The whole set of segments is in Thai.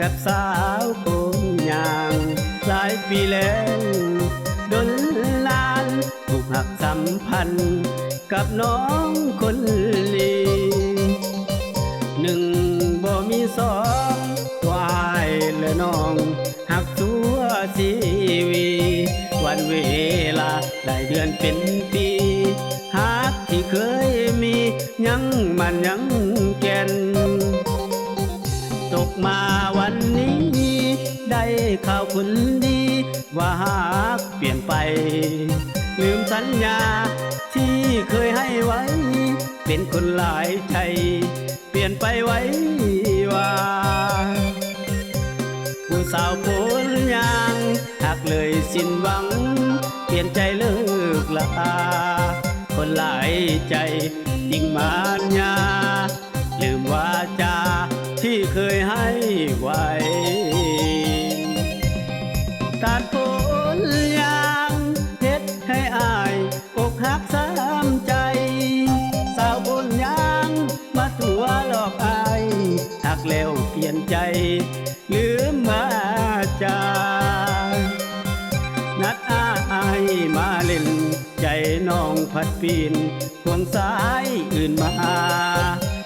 กับสาวโคงยางหลายปีแล้วดนลานถูกหักสัมพันธ์กับน้องคนลีหนึ่งบ่มีสองตัวายและน้องหักตัวชีวีวันเวลาได้เดือนเป็นปีหักที่เคยมียังมันยังแก่นตกมา ข่าวคุณดี ว่าหากเปลี่ยนไป ลืมสัญญาที่เคยให้ไว้ เป็นคนหลายใจ เปลี่ยนไปไว้ว่าผู้สาวโพลยางหักเลยสิ้นหวัง เปลี่ยนใจเลิกลาคนหลายใจยิ่งมานยาลืมว่าจาที่เคยให้ไว้ พัดปีนห่วงสายอื่นมา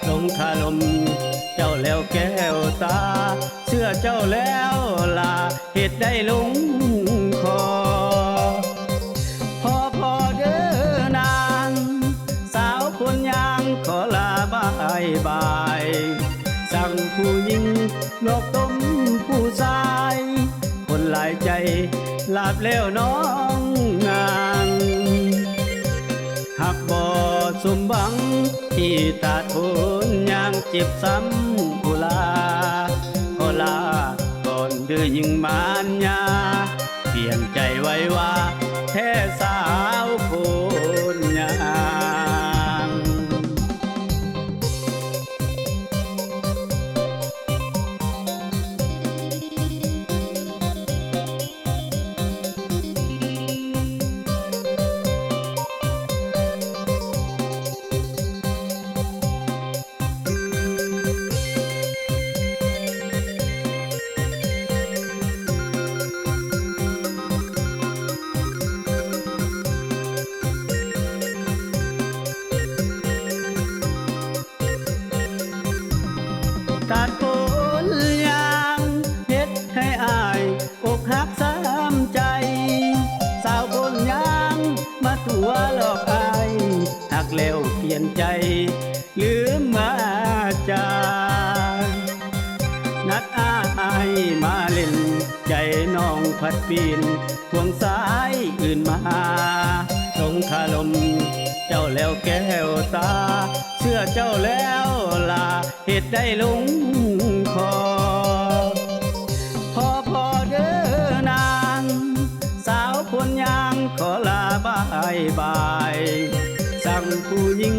ลงคาลม เจ้าแล้วแก้วตา เชื่อเจ้าแล้วลาเหตุได้ลงคอ พอพอเด้อนาง สาวคนยางขอลาบายบาย สั่งผู้หญิงลอกต้มผู้ชาย คนหลายใจลาบแล้วน้อง สมบัง ที่ตาทนยางเจ็บซ้ำกุลาขอลาก่อนเดือยิงมานยาเปลี่ยนใจไว้ว่า ตัดผลยางเฮ็ดให้อายอกหักสามใจ สาวบนยางมาตัวหลอกอายหักแล้วเปลี่ยนใจลืมมาจานัดอายมาเล่น ใจน้องพัดปีนห่วงสายอื่นมาสงคาลม เจ้าแล้วแก้วตา เชื่อเจ้าแล้ว เหตุได้ลงคอพอพอเด้อนาง สาวคนยางขอลาบายบาย สั่งผู้หญิง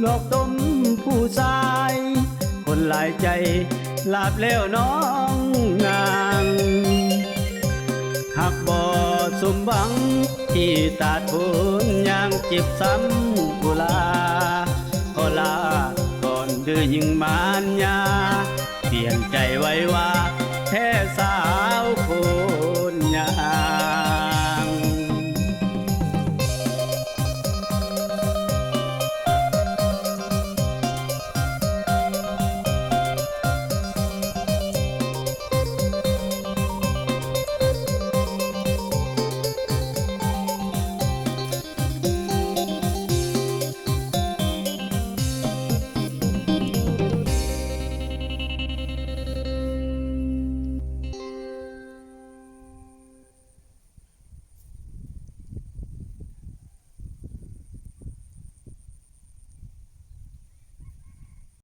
หลอกต้มผู้ชาย คนหลายใจลาบแล้วน้องนางหากบ่สมบังที่ตาทนยางเจ็บซ้ำกุลา คือยิ่งมานยาเปลี่ยนใจไว้ว่าแท้สาวค